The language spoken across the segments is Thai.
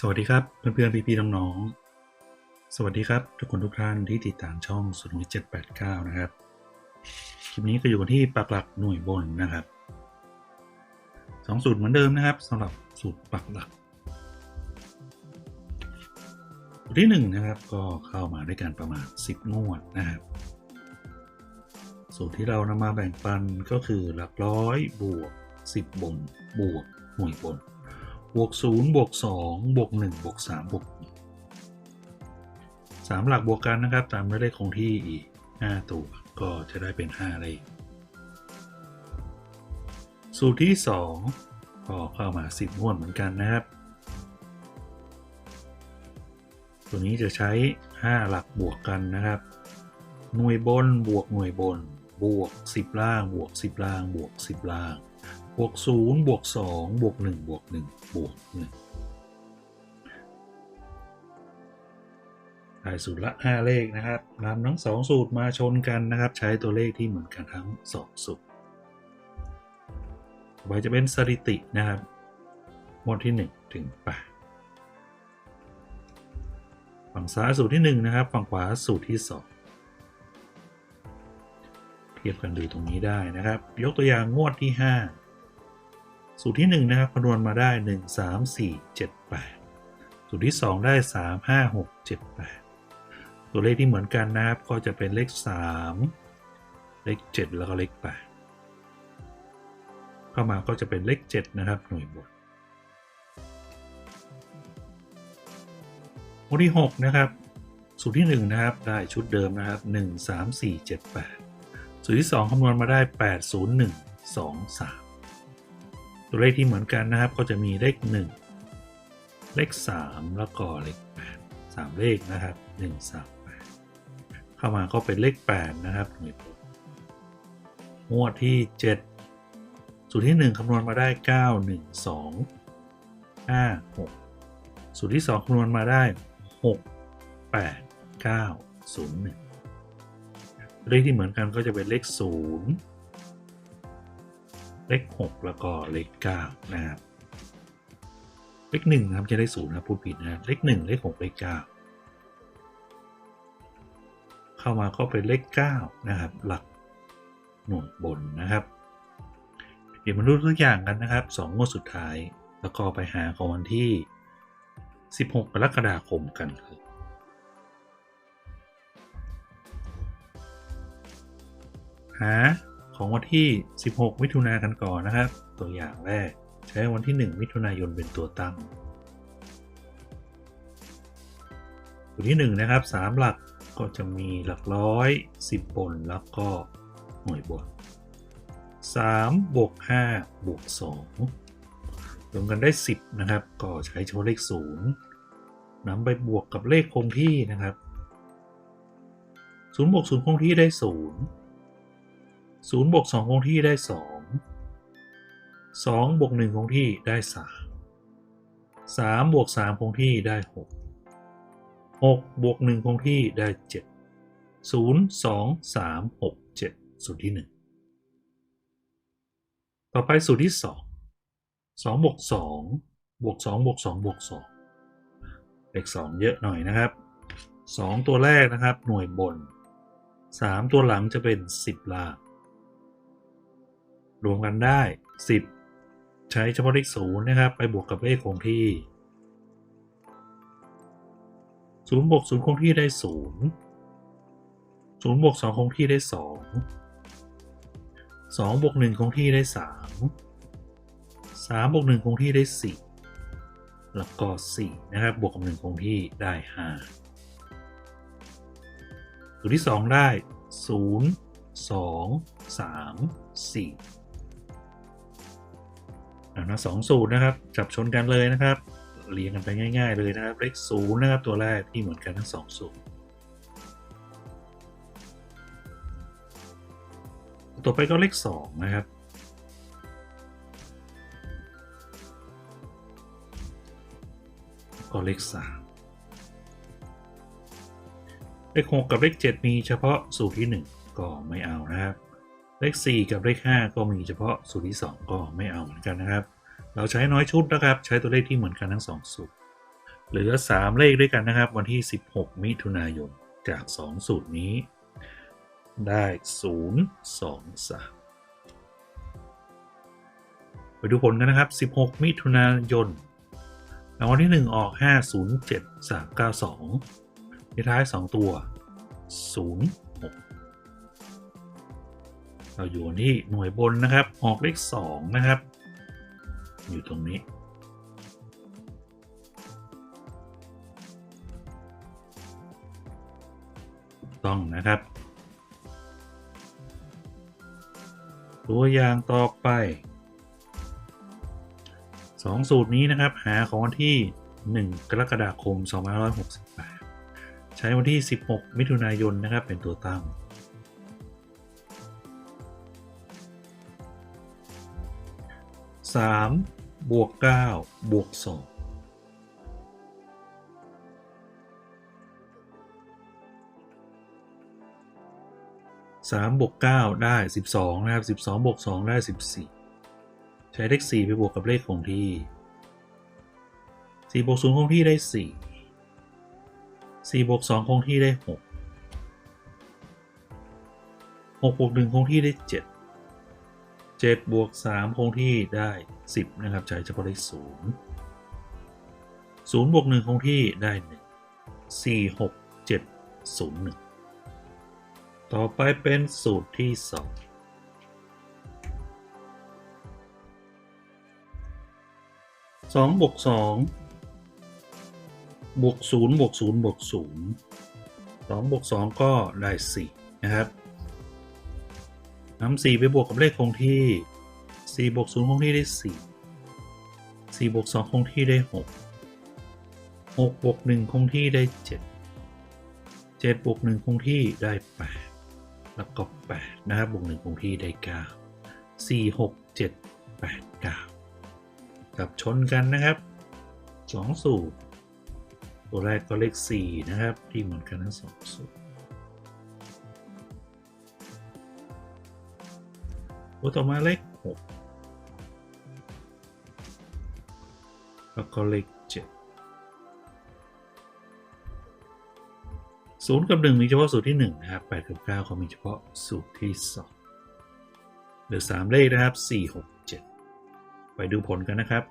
สวัสดีครับเพื่อนๆพี่ๆน้องๆสวัสดีครับ ทุกคนทุกท่านที่ติดตามช่องสุนวิเจ็ดแปดเก้านะครับคลิปนี้ก็อยู่กันที่ปักหลักหน่วยบนนะครับสองสูตรเหมือนเดิมนะครับสำหรับสูตรปักหลักสูตรที่หนึ่งนะครับก็เข้ามาด้วยกันประมาณ10งวดนะครับ สูตรที่เรานำมาแบ่งปันก็คือหลักร้อยบวก10บนบวกหน่วยบน บวกศูนย์บวกสองบวกหนึ่งบวกสามบวกสามหลักบวกกันนะครับ ตามด้วยเลขคงที่อีกห้าตัวก็จะได้เป็นห้าเลขสูตรที่สองก็เข้ามาสิบงวดเหมือนกันนะครับ ตัวนี้จะใช้ 5 หลักบวกกันนะครับ หน่วยบนบวกหน่วยบน บวก 10 ล่างบวก 10 ล่างบวก 10 ล่าง บวก0บวก2บวก1บวก1บวก1ได้สูตรละ5เลขนะครับนำทั้ง2สูตรมาชนกันนะครับ ใช้ตัวเลขที่เหมือนกันทั้ง 2 สูตรต่อไปจะเป็นสถิตินะครับหมวดที่ 1 ถึง8ฝั่งซ้ายสูตรที่ 1 นะครับ ฝั่งขวาสูตรที่ 2 เทียบกันดูตรงนี้ได้นะครับ ยกตัวอย่างงวดที่ 5 สูตรที่ 1 นะครับคำนวณมาได้ 1 3 4 7 8 สูตรที่ 2 ได้ 3 5 6 7 8 ตัวเลขที่เหมือนกันนะครับก็จะเป็นเลข 3 เลข 7 แล้วก็เลข 8 เข้ามาก็จะเป็นเลข 7 นะครับ หน่วยบวกงวดที่ 6 นะครับ สูตรที่ 1 นะครับ ได้ชุดเดิมนะครับ 1 3 4 7 8 สูตรที่ 2 คำนวณมาได้ 8 0 1 2 3 ตัวเลขที่เหมือนกันนะครับ ก็จะมีเลข 1 เลข 3 แล้วก็เลข8 3เลขนะครับ 1 3 8 เข้ามาก็เป็นเลข 8 นะครับหน่วยบวกงวดที่ 7 สูตรที่ 1 คำนวณมาได้ 9 1 2 5 6 สูตรที่ 2 คำนวณมาได้ 6 8 9 0 1 เลขที่เหมือนกันก็จะเป็นเลข 0 เลข6แล้วก็เลข9นะครับเลข1นะครับจะได้0นะพูดผิดนะเลข1เลข6เลข9เข้ามาก็เป็นเลข9นะครับ หลักหน่วยบนนะครับ เดี๋ยวมาดูตัวอย่างกันนะครับ2งวดสุดท้าย แล้วก็ไปหาของวันที่ 16 กรกฎาคมกันครับหา ของวันที่ 16 มิถุนากันก่อนนะครับ ตัวอย่างแรก ใช้วันที่ 1 มิถุนายนเป็นตัวตั้ง ตัวที่ 1 นะครับ 3 หลักก็จะมีหลักร้อย 10 บนแล้วก็หน่วยบวก3บวก5บวก2รวมกันได้ 10 นะครับ ก็ใช้เฉพาะเลข 0นำไปบวกกับเลขคงที่นะครับ0บวก0คงที่ได้ 0 ศูนย์บวกสองคงที่ได้สองสองบวกหนึ่งคงที่ได้สามสามบวกสามคงที่ได้หกหกบวกหนึ่งคงที่ได้เจ็ดศูนย์สองสามหกเจ็ดสูตรที่หนึ่งต่อไปสูตรที่สองสองบวกสองบวกสองบวกสองบวกสองเลขสองเยอะหน่อยนะครับสองตัวแรกนะครับหน่วยบนสามตัวหลังจะเป็นสิบล่าง รวมกันได้ 10 ใช้เฉพาะเลขศูนย์นะครับ ไปบวกกับเลขคงที่0บวกศูนย์คงที่ได้ 0 0บวก2คงที่ได้ 2 2บวก1คงที่ได้ 3 3บวก1คงที่ได้ 4 แล้วก็ 4 นะครับ บวกกับ1คงที่ได้ 5 สูตที่ 2 ได้ 0 2 3 4 นะสองสูตรนะครับ จับชนกันเลยนะครับ เรียงกันไปง่าย ๆ เลยนะครับ เลขศูนย์นะครับตัวแรกที่เหมือนกันทั้งสองสูตร ต่อไปก็เลขสองนะครับก็เลขสามเลขหกกับเลขเจ็ดมีเฉพาะสูตรที่หนึ่งก็ไม่เอานะครับ เลขสี่กับเลขห้าก็มีเฉพาะสูตรที่สองก็ไม่เอาเหมือนกันนะครับ เราใช้น้อยชุดนะครับ ใช้ตัวเลขที่เหมือนกันทั้งสองสูตร เหลือ 3 เลขด้วยกันนะครับ วันที่ 16 มิถุนายนจาก 2 สูตรนี้ ได้ 0 2 3 ไปดูผลกันนะครับ 16 มิถุนายนรางวัลที่ 1 ออก 507 392ที่ท้าย 2 ตัว 0 เราอยู่ที่หน่วยบนนะครับ ออกเลข2นะครับ อยู่ตรงนี้ ต้องนะครับ ตัวอย่างต่อไป 2 สูตรนี้นะครับ หาของวันที่ 1 กรกฎาคม 2568 ใช้วันที่ 16 มิถุนายนนะครับเป็นตัวตั้ง 3บวก9บวก2สามบวกเก้าได้สิบสองนะครับสิบสองบวกสองได้สิบสี่ใช้เลขสี่ไปบวกกับเลขคงที่สี่บวกศูนย์คงที่ได้สี่สี่บวกสองคงที่ได้หกหกบวกหนึ่งคงที่ได้เจ็ด 7 บวก 3 คงที่ได้ 10 นะครับ ใช้เฉพาะเลข0 0 บวก 1 คงที่ได้ 1 4 6 7 0 1 ต่อไปเป็นสูตรที่2 2บวก2บวก0บวก0บวก0 2บวก2ก็ได้4นะครับ นำ4ไปบวกกับเลขคงที่4บวก0คงที่ได้ 4 4บวก2คงที่ได้ 6 6บวก1คงที่ได้ 7 7บวก1คงที่ได้ 8 แล้วก็ 8 นะครับบวก1คงที่ได้ 9 4 6 7 8 9 กับชนกันนะครับ 2 สูตร ตัวแรกก็เลข 4 นะครับ ที่เหมือนกันทั้งสองสูตร ตัวต่อมาเลข6แล้วก็เลข7ศูนย์กับหนึ่งมีเฉพาะสูตรที่หนึ่งนะครับแปดกับเก้าเขามีเฉพาะสูตรที่สองเหลือสามเลขนะครับสี่หกเจ็ดไปดูผลกันนะครับ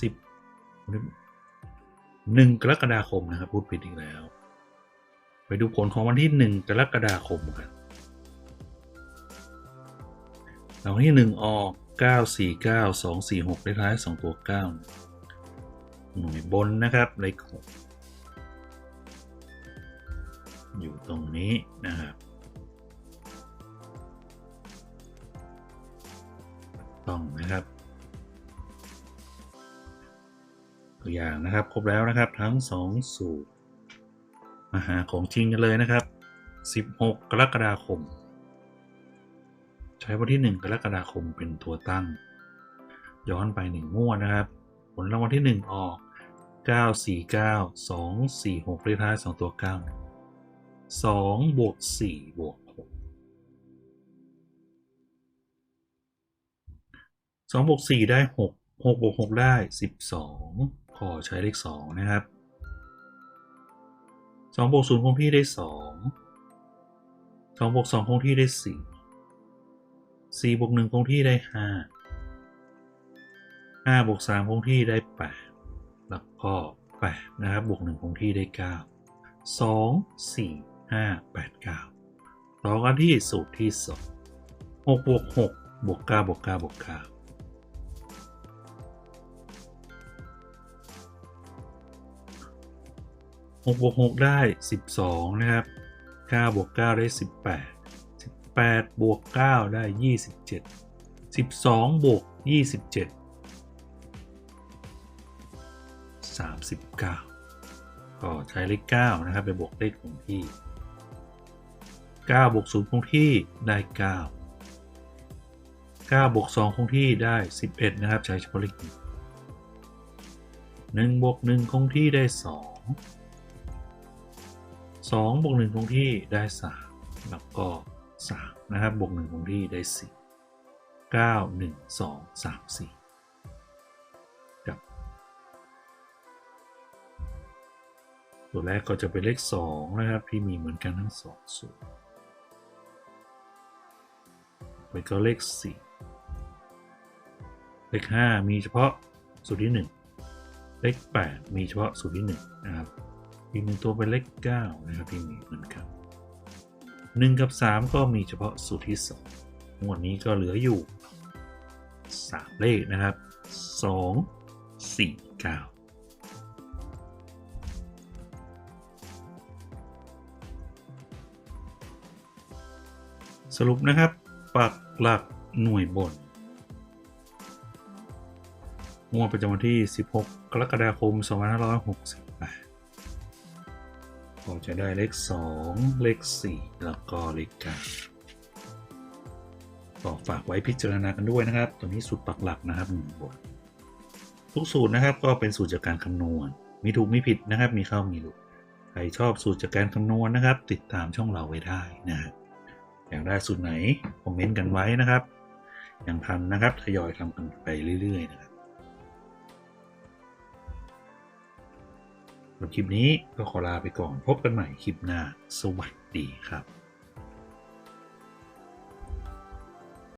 สิบหนึ่งกรกฎาคมนะครับพูดผิดอีกแล้ว ไปดูผลของวันที่หนึ่งกรกฎาคมกันางวัลที่หนึ่งออกเก้าสี่เก้าสองสี่หกเลขท้ายสองตัวเก้าหน่วยบนนะครับเลขอยู่ตรงนี้นะครับ ต้องนะครับ ตัวอย่างนะครับ ครบแล้วนะครับทั้ง 2 สูตรมาหาของจริงกันเลยนะครับ 16 กรกฎาคม ช้วันที่ 1 กรกฎาคมเป็นตัวตั้ง ย้อนไป1งวดนะครับ ผลรางวัลที่ 1 ออก 949 246เลขท้าย 2 ตัว9สองบวกสี่บวกหกสองบวกสี่ได้หกหกบวกหกได้สิบสองขอใช้เลขสองนะครับสองบวกศูนย์คงที่ได้สองสองบวกสองคงที่ได้สี่ สี่บวกหนึ่งคงที่ได้ห้าห้าบวกสามคงที่ได้แปดแล้วก็แปดนะครับ บวกหนึ่งคงที่ได้เก้าสองสี่ห้าแปดเก้าต่อกันที่สูตรที่สองหกบวกหกบวกเก้าบวกเก้าบวกเก้าหกบวกหกได้สิบสองนะครับเก้าบวกเก้าได้สิ บแปดบวกเก้าได้ยี่สิบเจ็ดสิบสองบวกยี่สิบเจ็ดสามสิบเก้าก็ใช้เลขเก้านะครับ ไปบวกเลขคงที่เก้าบวกศูนย์คงที่ได้เก้าเก้าบวกสองคงที่ได้สิบเอ็ดนะครับ ใช้เฉพาะเลขหนึ่งหนึ่งบวกหนึ่งคงที่ได้สองสองบวกหนึ่งคงที่ได้สามแล้วก็ สามนะครับ บวกหนึ่งคงที่ได้สี่เก้าหนึ่งสองสามสี่ครับตัวแรกก็จะเป็นเลขสองนะครับ ที่มีเหมือนกันทั้งสองสูตรไปก็เลขสี่เลขห้ามีเฉพาะสูตรที่หนึ่งเลขแปดมีเฉพาะสูตรที่หนึ่งนะครับอีกหนึ่งตัวเป็นเลข9นะครับที่มีเหมือนกัน 1 กับ 3 ก็มีเฉพาะสูตรที่ 2 งวดนี้ก็เหลืออยู่ 3 เลขนะครับ 2 4 9สรุปนะครับ ปักหลักหน่วยบน งวดประจำวันที่ 16 กรกฎาคม 2568ก็จะได้เลข 2 เลข 4 แล้วก็เลข9ก็ฝากไว้พิจารณากันด้วยนะครับ ตัวนี้สูตรปักหลักนะครับบททุกสูตรนะครับก็เป็นสูตรจากการคำนวณ มีถูกมีผิดนะครับ มีเข้ามีหลุด ใครชอบสูตรจากการคำนวณนะครับ ติดตามช่องเราไว้ได้นะครับอยากได้สูตรไหนคอมเมนต์กันไว้นะครับ ยังทันนะครับทยอยทำกันไปเรื่อยๆนะครับ สำหรับคลิปนี้ก็ขอลาไปก่อนพบกันใหม่คลิปหน้า สวัสดีครับ